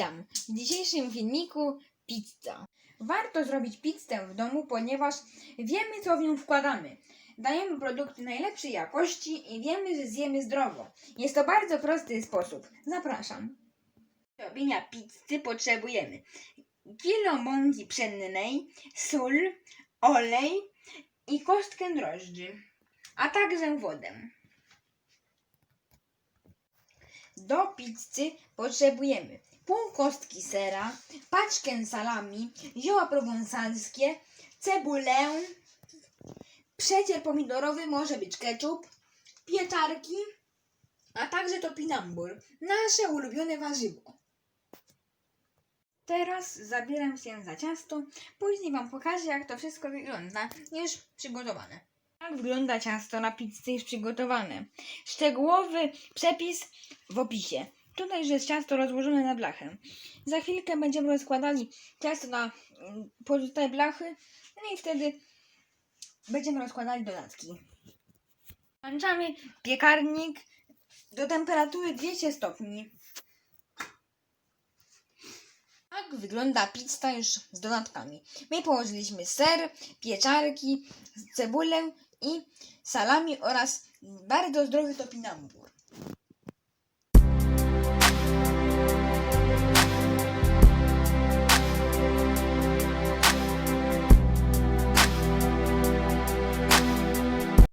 Witam! W dzisiejszym filmiku pizza. Warto zrobić pizzę w domu, ponieważ wiemy, co w nią wkładamy. Dajemy produkty najlepszej jakości i wiemy, że zjemy zdrowo. Jest to bardzo prosty sposób. Zapraszam. Do robienia pizzy potrzebujemy kilo mąki pszennej, sól, olej i kostkę drożdży, a także wodę. Do pizzy potrzebujemy pół kostki sera, paczkę salami, zioła prowansalskie, cebulę, przecier pomidorowy, może być ketchup, pieczarki, a także topinambur, nasze ulubione warzywo. Teraz zabieram się za ciasto, później Wam pokażę jak to wszystko wygląda, już przygotowane. Jak wygląda ciasto na pizzę już przygotowane? Szczegółowy przepis w opisie. Tutaj już jest ciasto rozłożone na blachę. Za chwilkę będziemy rozkładali ciasto na mm, pozostałe blachy, no i wtedy będziemy rozkładali dodatki. Włączamy piekarnik do temperatury 200 stopni. Tak wygląda pizza już z dodatkami. My położyliśmy ser, pieczarki, cebulę i salami oraz bardzo zdrowy topinambur.